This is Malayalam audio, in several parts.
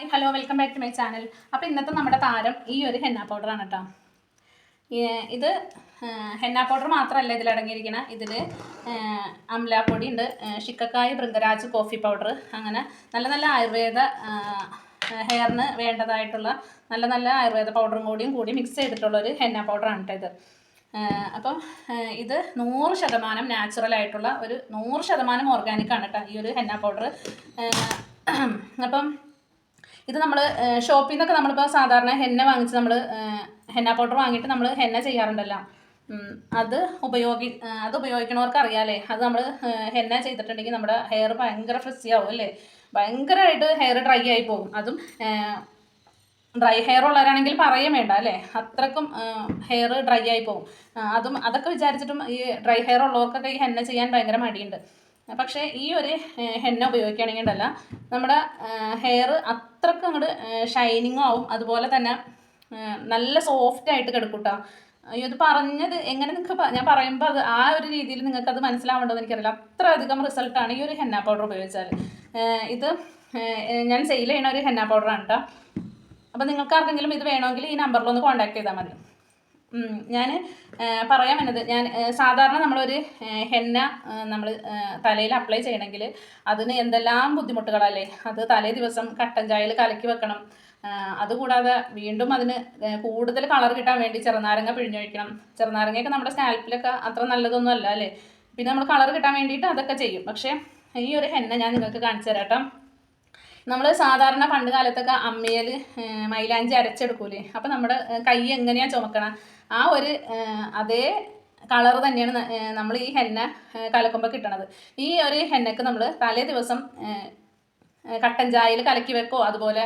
Hi hello welcome back to my channel അപ്പോൾ ഇന്നത്തെ നമ്മുടെ താരം ഈ ഒരു ഹെന്ന പൗഡറാണ് കേട്ടോ ഇത് ഹെന്ന പൗഡർ മാത്രമല്ല ഇതിലടങ്ങിയിരിക്കണ ഇതിൽ അമലാപ്പൊടി ഉണ്ട് ഷിക്കക്കായ് ബൃങ്കരാജ് കോഫി പൗഡർ അങ്ങനെ നല്ല നല്ല ആയുർവേദ ഹെയറിന് വേണ്ടതായിട്ടുള്ള നല്ല നല്ല ആയുർവേദ പൗഡറും കൂടിയും കൂടി മിക്സ് ചെയ്തിട്ടുള്ള ഒരു ഹെന്ന പൗഡറാണ് കേട്ടോ ഇത്. അപ്പം ഇത് നൂറ് ശതമാനം നാച്ചുറൽ ആയിട്ടുള്ള ഒരു നൂറ് ശതമാനം ഓർഗാനിക് ആണ് കേട്ടോ ഈ ഒരു ഹെന്ന പൗഡർ അപ്പം ഇത് നമ്മൾ ഷോപ്പിൽ നിന്നൊക്കെ നമ്മളിപ്പോൾ സാധാരണ ഹെന്ന വാങ്ങിച്ച് നമ്മൾ ഹെന്ന പൗഡർ വാങ്ങിയിട്ട് നമ്മൾ ഹെന്ന ചെയ്യാറുണ്ടല്ലോ. അത് ഉപയോഗി അത് ഉപയോഗിക്കണവർക്ക് അറിയാമല്ലേ അത് നമ്മൾ ഹെന്ന ചെയ്തിട്ടുണ്ടെങ്കിൽ നമ്മുടെ ഹെയർ ഭയങ്കര ഫ്രിസി ആവും അല്ലേ? ഭയങ്കരമായിട്ട് ഹെയർ ഡ്രൈ ആയി പോകും. അതും ഡ്രൈ ഹെയർ ഉള്ളവരാണെങ്കിൽ പറയും വേണ്ട അല്ലേ? അത്രക്കും ഹെയർ ഡ്രൈ ആയി പോകും. അതും അതൊക്കെ വിചാരിച്ചിട്ടും ഈ ഡ്രൈ ഹെയർ ഉള്ളവർക്കൊക്കെ ഈ ഹെന്ന ചെയ്യാൻ ഭയങ്കര മടിയുണ്ട്. പക്ഷേ ഈ ഒരു ഹെന്ന ഉപയോഗിക്കുകയാണെങ്കിൽ ഉണ്ടല്ല നമ്മുടെ ഹെയർ അത്രക്കും അങ്ങോട്ട് ഷൈനിങ്ങും ആവും. അതുപോലെ തന്നെ നല്ല സോഫ്റ്റ് ആയിട്ട് കിടക്കും കേട്ടോ അയ്യോ ഇത് പറഞ്ഞത് എങ്ങനെ നിങ്ങൾക്ക് ഞാൻ പറയുമ്പോൾ അത് ആ ഒരു രീതിയിൽ നിങ്ങൾക്ക് അത് മനസ്സിലാവേണ്ടതെന്ന് എനിക്കറിയില്ല. അത്ര അധികം റിസൾട്ടാണ് ഈ ഒരു ഹെന്ന പൗഡർ ഉപയോഗിച്ചാൽ ഇത് ഞാൻ സെയിൽ ചെയ്യണ ഒരു ഹെന്ന പൗഡറാണ് കേട്ടോ അപ്പോൾ നിങ്ങൾക്ക് ആർക്കെങ്കിലും ഇത് വേണമെങ്കിൽ ഈ നമ്പറിലൊന്ന് കോൺടാക്ട് ചെയ്താൽ മതി. ഞാൻ പറയാൻ വന്നത് ഞാൻ സാധാരണ നമ്മളൊരു ഹെന്ന നമ്മൾ തലയിൽ അപ്ലൈ ചെയ്യണമെങ്കിൽ അതിന് എന്തെല്ലാം ബുദ്ധിമുട്ടുകളല്ലേ? അത് തലേ ദിവസം കട്ടൻ ചായയിൽ കലക്കി വെക്കണം. അതുകൂടാതെ വീണ്ടും അതിന് കൂടുതൽ കളർ കിട്ടാൻ വേണ്ടി ചെറുനാരങ്ങ പിഴിഞ്ഞൊഴിക്കണം. ചെറുനാരങ്ങയൊക്കെ നമ്മുടെ സ്കാൽപ്പിലൊക്കെ അത്ര നല്ലതൊന്നും അല്ല? അല്ലേ പിന്നെ നമ്മൾ കളർ കിട്ടാൻ വേണ്ടിയിട്ട് അതൊക്കെ ചെയ്യും. പക്ഷേ ഈ ഒരു ഹെന്ന ഞാൻ നിങ്ങൾക്ക് കാണിച്ചു തരാം നമ്മൾ സാധാരണ പണ്ട് കാലത്തൊക്കെ അമ്മയിൽ മൈലാഞ്ചി അരച്ചെടുക്കൂലേ? അപ്പം നമ്മുടെ കൈ എങ്ങനെയാണ് ചുമക്കണം? ആ ഒരു അതേ കളർ തന്നെയാണ് നമ്മൾ ഈ ഹെന്ന കലക്കുമ്പോൾ കിട്ടണത്. ഈ ഒരു ഹെന്നക്ക് നമ്മൾ തലേ ദിവസം കട്ടൻ ചായയിൽ കലക്കി വെക്കോ? അതുപോലെ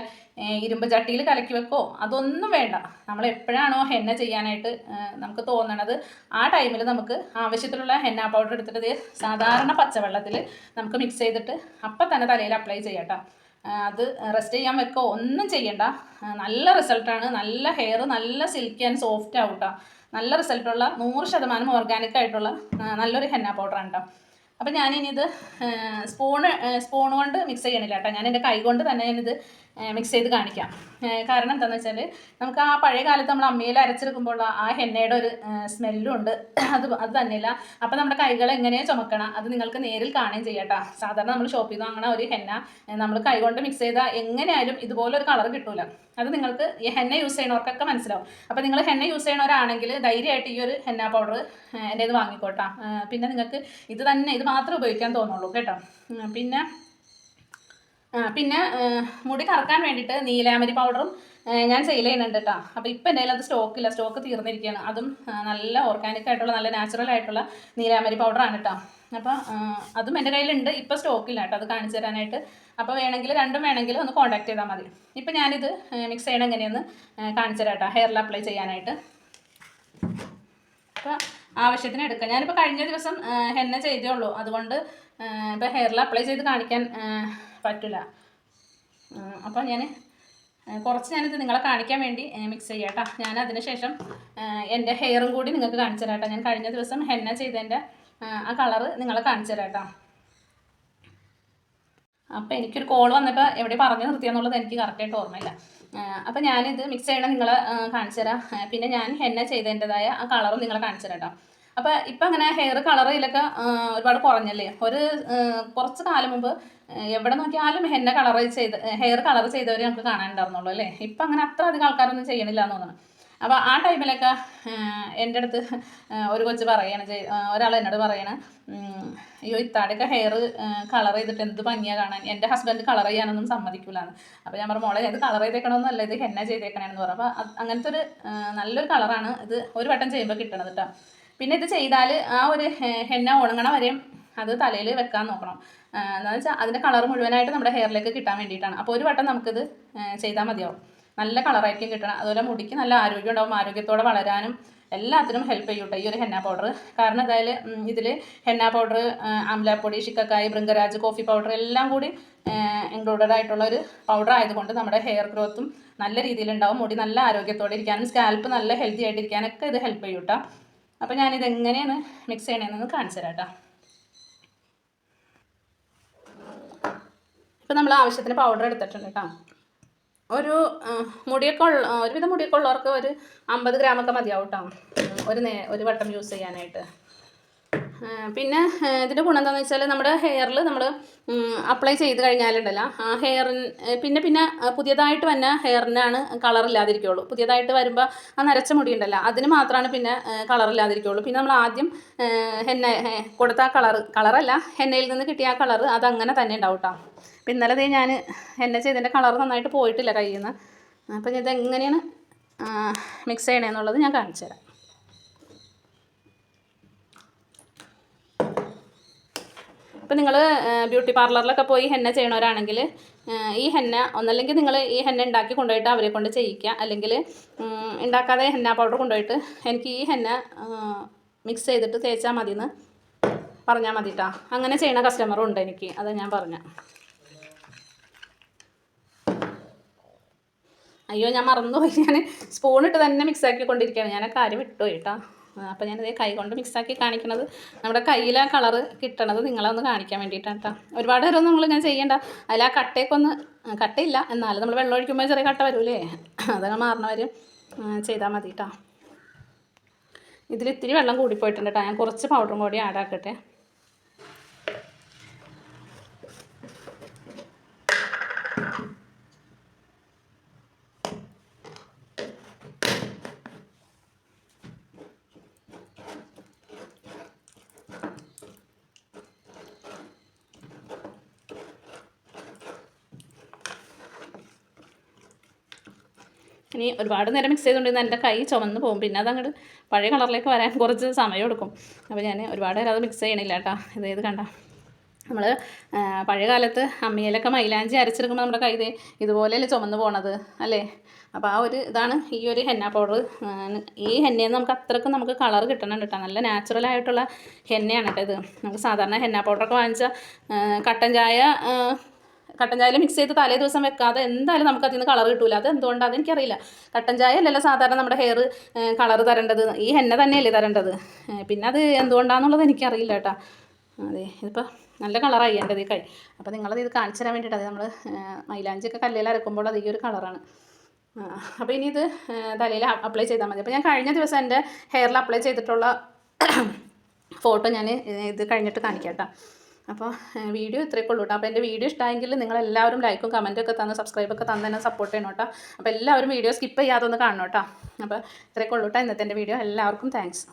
ഇരുമ്പ് ചട്ടിയിൽ കലക്കി വെക്കോ? അതൊന്നും വേണ്ട. നമ്മൾ എപ്പോഴാണോ ഹെന്ന ചെയ്യാനായിട്ട് നമുക്ക് തോന്നണത് ആ ടൈമിൽ നമുക്ക് ആവശ്യത്തിലുള്ള ഹെന്ന പൗഡർ എടുത്തിട്ട് സാധാരണ പച്ചവെള്ളത്തിൽ നമുക്ക് മിക്സ് ചെയ്തിട്ട് അപ്പം തന്നെ തലയിൽ അപ്ലൈ ചെയ്യാം ട്ടോ. അത് റെസ്റ്റ് ചെയ്യാൻ വെക്കോ. ഒന്നും ചെയ്യണ്ട. നല്ല റിസൾട്ടാണ് നല്ല ഹെയർ നല്ല സിൽക്കി ആൻഡ് സോഫ്റ്റ് ആവും കേട്ടോ നല്ല റിസൾട്ടുള്ള നൂറ് ശതമാനം ഓർഗാനിക് ആയിട്ടുള്ള നല്ലൊരു ഹെന്ന പൗഡറാണ് കേട്ടോ അപ്പം ഞാനിനിത് സ്പൂണ് സ്പൂൺ കൊണ്ട് മിക്സ് ചെയ്യണില്ല കേട്ടോ. ഞാൻ എന്റെ കൈ കൊണ്ട് തന്നെ ഞാനിത് മിക്സ് ചെയ്ത് കാണിക്കാം. കാരണം എന്താണെന്ന് വെച്ചാൽ നമുക്ക് ആ പഴയ കാലത്ത് നമ്മൾ അമ്മയിൽ അരച്ചെടുക്കുമ്പോൾ ആ ഹെന്നയുടെ ഒരു സ്മെല്ലും ഉണ്ട്. അത് അത് തന്നെയല്ല. അപ്പം നമ്മുടെ കൈകൾ എങ്ങനെയാണ് ചുമക്കണം? അത് നിങ്ങൾക്ക് നേരിൽ കാണുകയും ചെയ്യട്ടോ സാധാരണ നമ്മൾ ഷോപ്പിൽ നിന്ന് വാങ്ങണ ഒരു ഹെന്ന നമ്മൾ കൈ കൊണ്ട് മിക്സ് ചെയ്താൽ എങ്ങനെയായാലും ഇതുപോലെ ഒരു കളർ കിട്ടൂല. അത് നിങ്ങൾക്ക് ഈ ഹെന്ന യൂസ് ചെയ്യണവർക്കൊക്കെ മനസ്സിലാവും. അപ്പോൾ നിങ്ങൾ ഹെന്ന യൂസ് ചെയ്യണവരാണെങ്കിൽ ധൈര്യമായിട്ട് ഈ ഒരു ഹെന്ന പൗഡർ എന്റെ ഇത് വാങ്ങിക്കോട്ടാ. പിന്നെ നിങ്ങൾക്ക് ഇത് തന്നെ ഇത് മാത്രമേ ഉപയോഗിക്കാൻ തോന്നുള്ളൂ കേട്ടോ. പിന്നെ പിന്നെ മുടി കറക്കാൻ വേണ്ടിയിട്ട് നീലാമരി പൗഡറും ഞാൻ സെയിൽ ചെയ്യുന്നുണ്ട് കേട്ടോ അപ്പോൾ ഇപ്പം കയ്യിൽ അത് സ്റ്റോക്കില്ല സ്റ്റോക്ക് തീർന്നിരിക്കുകയാണ്. അതും നല്ല ഓർഗാനിക് ആയിട്ടുള്ള നല്ല നാച്ചുറൽ ആയിട്ടുള്ള നീലാമരി പൗഡറാണ് കേട്ടോ അപ്പോൾ അതും എന്റെ കയ്യിലുണ്ട്. ഇപ്പോൾ സ്റ്റോക്കില്ല കേട്ടോ അത് കാണിച്ചു തരാനായിട്ട്. അപ്പോൾ വേണമെങ്കിൽ രണ്ടും വേണമെങ്കിൽ ഒന്ന് കോൺടാക്ട് ചെയ്താൽ മതി. ഇപ്പം ഞാനിത് മിക്സ് ചെയ്യണം എങ്ങനെയെന്ന് കാണിച്ചു തരാം കേട്ടോ ഹെയറിൽ അപ്ലൈ ചെയ്യാനായിട്ട്. അപ്പോൾ ആവശ്യത്തിന് എടുക്കാം. ഞാനിപ്പോൾ കഴിഞ്ഞ ദിവസം ഹെന്ന ചെയ്തേ ഉള്ളൂ. അതുകൊണ്ട് ഇപ്പോൾ ഹെയറിൽ അപ്ലൈ ചെയ്ത് കാണിക്കാൻ പറ്റില്ല അപ്പോൾ ഞാൻ കുറച്ച് ഞാനിത് നിങ്ങളെ കാണിക്കാൻ വേണ്ടി മിക്സ് ചെയ്യാം കേട്ടോ ഞാൻ അതിനുശേഷം എന്റെ ഹെയറും കൂടി നിങ്ങൾക്ക് കാണിച്ചു തരാം ഞാൻ കഴിഞ്ഞ ദിവസം ഹെന്ന ചെയ്തതിന്റെ ആ കളറ് നിങ്ങളെ കാണിച്ചു തരാം കേട്ടോ അപ്പോൾ എനിക്കൊരു കോൾ വന്നപ്പോൾ എവിടെ പറഞ്ഞു നിർത്തിയെന്നുള്ളത് എനിക്ക് കറക്റ്റായിട്ട് ഓർമ്മയില്ല. അപ്പോൾ ഞാനിത് മിക്സ് ചെയ്യണം നിങ്ങളെ കാണിച്ചു തരാം. പിന്നെ ഞാൻ ഹെന്ന ചെയ്തതിന്റെതായ ആ കളറും നിങ്ങളെ കാണിച്ചു തരാം കേട്ടോ അപ്പോൾ ഇപ്പം അങ്ങനെ ഹെയർ കളർ ഇതിലൊക്കെ ഒരുപാട് കുറഞ്ഞല്ലേ? ഒരു കുറച്ച് കാലം മുമ്പ് എവിടെ നോക്കിയാലും ഹെന്ന കളർ ചെയ്ത് ഹെയർ കളർ ചെയ്തവരെ നമുക്ക് കാണാനുണ്ടായിരുന്നുള്ളൂ അല്ലേ? ഇപ്പം അങ്ങനെ അത്ര അധികം ആൾക്കാരൊന്നും ചെയ്യണില്ല എന്ന് തോന്നുന്നു അപ്പോൾ ആ ടൈമിലൊക്കെ എന്റെ അടുത്ത് ഒരു കൊച്ച് പറയാണ് ഒരാൾ എന്നോട് പറയണ അയ്യോ ഇത്താടെയൊക്കെ ഹെയർ കളർ ചെയ്തിട്ട് എന്ത് ഭംഗിയാണ് കാണാൻ? എന്റെ ഹസ്ബൻഡ് കളർ ചെയ്യാനൊന്നും സമ്മതിക്കില്ലാന്ന് അപ്പോൾ ഞാൻ പറഞ്ഞു മോളെ ഇത് കളർ ചെയ്തേക്കണമെന്നല്ല ഇത് എന്നെ ചെയ്തേക്കണമെന്ന് പറഞ്ഞു അപ്പോൾ അങ്ങനത്തെ ഒരു നല്ലൊരു കളറാണ് ഇത് ഒരു വട്ടം ചെയ്യുമ്പോൾ കിട്ടണത് കേട്ടോ പിന്നെ ഇത് ചെയ്താൽ ആ ഒരു ഹെന്ന ഉണങ്ങണ വരെയും അത് തലയിൽ വെക്കാൻ നോക്കണം. എന്താണെന്ന് വെച്ചാൽ അതിന്റെ കളർ മുഴുവനായിട്ട് നമ്മുടെ ഹെയറിലേക്ക് കിട്ടാൻ വേണ്ടിയിട്ടാണ്. അപ്പോൾ ഒരു വട്ടം നമുക്കിത് ചെയ്താൽ മതിയാവും. നല്ല കളറായിരിക്കും കിട്ടണം. അതുപോലെ മുടിക്ക് നല്ല ആരോഗ്യം ഉണ്ടാവും. ആരോഗ്യത്തോടെ വളരാനും എല്ലാത്തിനും ഹെൽപ്പ് ചെയ്യും കേട്ടോ ഈ ഒരു ഹെന്ന പൗഡർ കാരണം എന്തായാലും ഇതിൽ ഹെന്ന പൗഡർ അമലാപ്പൊടി ഷിക്കക്കായ് ബൃങ്കരാജ് കോഫി പൗഡർ എല്ലാം കൂടി ഇൻക്ലൂഡഡ് ആയിട്ടുള്ള ഒരു പൗഡർ ആയതുകൊണ്ട് നമ്മുടെ ഹെയർ ഗ്രോത്തും നല്ല രീതിയിലുണ്ടാവും മുടി നല്ല ആരോഗ്യത്തോടെ ഇരിക്കാനും സ്കാൽപ്പ് നല്ല ഹെൽത്തി ആയിട്ടിരിക്കാനൊക്കെ ഇത് ഹെൽപ്പ് ചെയ്യും കേട്ടോ അപ്പോൾ ഞാനിത് എങ്ങനെയാണ് മിക്സ് ചെയ്യണമെന്ന് കാണിച്ചു തരാം കേട്ടോ ഇപ്പം നമ്മൾ ആവശ്യത്തിന് പൗഡർ എടുത്തിട്ടുണ്ട് കേട്ടോ ഒരു മുടിയൊക്കെ ഉള്ള ഒരുവിധം മുടിയൊക്കെ ഉള്ളവർക്ക് ഒരു അമ്പത് ഗ്രാമൊക്കെ മതിയാവും കേട്ടോ ഒരു നേ ഒരു വട്ടം യൂസ് ചെയ്യാനായിട്ട്. പിന്നെ ഇതിന്റെ ഗുണം എന്താണെന്ന് വെച്ചാൽ നമ്മുടെ ഹെയറിൽ നമ്മൾ അപ്ലൈ ചെയ്ത് കഴിഞ്ഞാലുണ്ടല്ലോ ആ ഹെയറിന് പിന്നെ പിന്നെ പുതിയതായിട്ട് വന്ന ഹെയറിനാണ് കളർ ഇല്ലാതിരിക്കുള്ളൂ. പുതിയതായിട്ട് വരുമ്പോൾ ആ നരച്ച മുടി ഉണ്ടല്ലോ അതിന് മാത്രമാണ് പിന്നെ കളർ ഇല്ലാതിരിക്കുള്ളൂ. പിന്നെ നമ്മൾ ആദ്യം ഹെന്ന കൊടുത്ത ആ കളർ കളറല്ല ഹെന്നയിൽ നിന്ന് കിട്ടിയ ആ കളർ അതങ്ങനെ തന്നെ ഉണ്ടാവും കേട്ടോ അപ്പം ഇന്നലെ ഞാൻ ഹെന്ന ചെയ്തതിന്റെ കളർ നന്നായിട്ട് പോയിട്ടില്ല കയ്യിൽ നിന്ന് അപ്പം ഇത് എങ്ങനെയാണ് മിക്സ് ചെയ്യണമെന്നുള്ളത് ഞാൻ കാണിച്ചു തരാം ഇപ്പം നിങ്ങൾ ബ്യൂട്ടി പാർലറിലൊക്കെ പോയി ഹെന്ന ചെയ്യണവരാണെങ്കിൽ ഈ ഹെന്ന ഒന്നല്ലെങ്കിൽ നിങ്ങൾ ഈ ഹെന്ന ഉണ്ടാക്കി കൊണ്ടുപോയിട്ട് അവരെ കൊണ്ട് ചെയ്യിക്കുക. അല്ലെങ്കിൽ ഉണ്ടാക്കാതെ ഹെന്ന പൗഡർ കൊണ്ടുപോയിട്ട് എനിക്ക് ഈ ഹെന്ന മിക്സ് ചെയ്തിട്ട് തേച്ചാൽ മതി എന്ന് പറഞ്ഞാൽ മതി കേട്ടോ അങ്ങനെ ചെയ്യണ കസ്റ്റമറും ഉണ്ട് എനിക്ക്. അത് ഞാൻ പറഞ്ഞ. അയ്യോ ഞാൻ മറന്നുപോയി. ഞാൻ സ്പൂണിട്ട് തന്നെ മിക്സ് ആക്കി കൊണ്ടിരിക്കുകയാണ് ഞാൻ ആ കാര്യം വിട്ടുപോയി കേട്ടോ അപ്പോൾ ഞാനിത് കൈ കൊണ്ട് മിക്സാക്കി കാണിക്കണത് നമ്മുടെ കയ്യിൽ ആ കിട്ടണത് നിങ്ങളെ ഒന്ന് കാണിക്കാൻ വേണ്ടിയിട്ടാണ് കേട്ടോ ഒരുപാട് നേരം നമ്മൾ ഇങ്ങനെ ചെയ്യേണ്ട. അതിൽ ആ കട്ടയൊക്കെ ഒന്ന് കട്ടയില്ല. എന്നാലും നമ്മൾ വെള്ളം ഒഴിക്കുമ്പോൾ ചെറിയ കട്ട വരൂലേ? അതൊക്കെ മാറണവർ ചെയ്താൽ മതി കേട്ടോ ഇതിൽ ഇത്തിരി വെള്ളം കൂടിപ്പോയിട്ടുണ്ട് കേട്ടോ ഞാൻ കുറച്ച് പൗഡറും കൂടി ആഡ് ആക്കട്ടെ. ഇനി ഒരുപാട് നേരം മിക്സ് ചെയ്തുകൊണ്ടിരുന്ന എന്റെ കൈ ചുമന്ന് പോകും. പിന്നെ അതങ്ങോട്ട് പഴയ കളറിലേക്ക് വരാൻ കുറച്ച് സമയം എടുക്കും. അപ്പോൾ ഞാൻ ഒരുപാട് നേരം അത് മിക്സ് ചെയ്യണില്ല കേട്ടോ ഇത് ഇത് കണ്ട. നമ്മൾ പഴയ കാലത്ത് അമ്മിയിലൊക്കെ മൈലാഞ്ചി അരച്ചെടുക്കുമ്പോൾ നമ്മുടെ കൈ ഇതുപോലെയല്ലേ ചുമന്ന് പോണത് അല്ലേ? അപ്പോൾ ആ ഒരു ഇതാണ് ഈ ഒരു ഹെന്ന പൗഡർ ഈ ഹെന്നയിൽ നമുക്ക് അത്രക്കും നമുക്ക് കളർ കിട്ടണുണ്ട് കേട്ടോ നല്ല നാച്ചുറൽ ആയിട്ടുള്ള ഹെന്നയാണ് കേട്ടോ ഇത്. നമുക്ക് സാധാരണ ഹെന്ന പൗഡറൊക്കെ വാങ്ങിച്ചാൽ കട്ടൻ ചായ കട്ടൻ ചായയിൽ മിക്സ് ചെയ്ത് തലേ ദിവസം വെക്കാതെ എന്തായാലും നമുക്ക് അതിൽ നിന്ന് കളർ കിട്ടൂല. അത് എന്തുകൊണ്ടാണ് എനിക്കറിയില്ല കട്ടൻ ചായ അല്ലല്ലോ സാധാരണ നമ്മുടെ ഹെയർ കളർ തരേണ്ടത്. ഈ ഹെന്ന തന്നെയല്ലേ തരേണ്ടത്. പിന്നെ അത് എന്തുകൊണ്ടാണെന്നുള്ളത് എനിക്കറിയില്ല കേട്ടോ. അതെ ഇതിപ്പോൾ നല്ല കളറായി എന്റെ കൈ അപ്പോൾ നിങ്ങളത് ഇത് കാണിച്ചു തരാൻ വേണ്ടിയിട്ട്. അത് നമ്മൾ മൈലാഞ്ചിയൊക്കെ കല്ലിൽ അരക്കുമ്പോൾ അത് ഈ ഒരു കളറാണ് അപ്പോൾ ഇനി ഇത് തലയിൽ അപ്ലൈ ചെയ്താൽ മതി. അപ്പോൾ ഞാൻ കഴിഞ്ഞ ദിവസം എന്റെ ഹെയറിൽ അപ്ലൈ ചെയ്തിട്ടുള്ള ഫോട്ടോ ഞാൻ ഇത് കഴിഞ്ഞിട്ട് കാണിക്കാം കേട്ടോ. അപ്പോൾ വീഡിയോ ഇത്രയൊക്കെ ഉള്ളൂ കേട്ടോ. അപ്പോൾ എന്റെ വീഡിയോ ഇഷ്ടമായെങ്കിൽ നിങ്ങൾ എല്ലാവരും ലൈക്കും കമന്റും ഒക്കെ തന്ന് സബ്സ്ക്രൈബൊക്കെ തന്ന് തന്നെ സപ്പോർട്ട് ചെയ്യണം കേട്ടോ. അപ്പോൾ എല്ലാവരും വീഡിയോ സ്കിപ്പ് ചെയ്യാതെ ഒന്ന് കാണണം കേട്ടോ. അപ്പോൾ ഇത്രയൊക്കെ ഉള്ളൂ കേട്ടോ ഇന്നത്തെ എന്റെ വീഡിയോ എല്ലാവർക്കും താങ്ക്സ്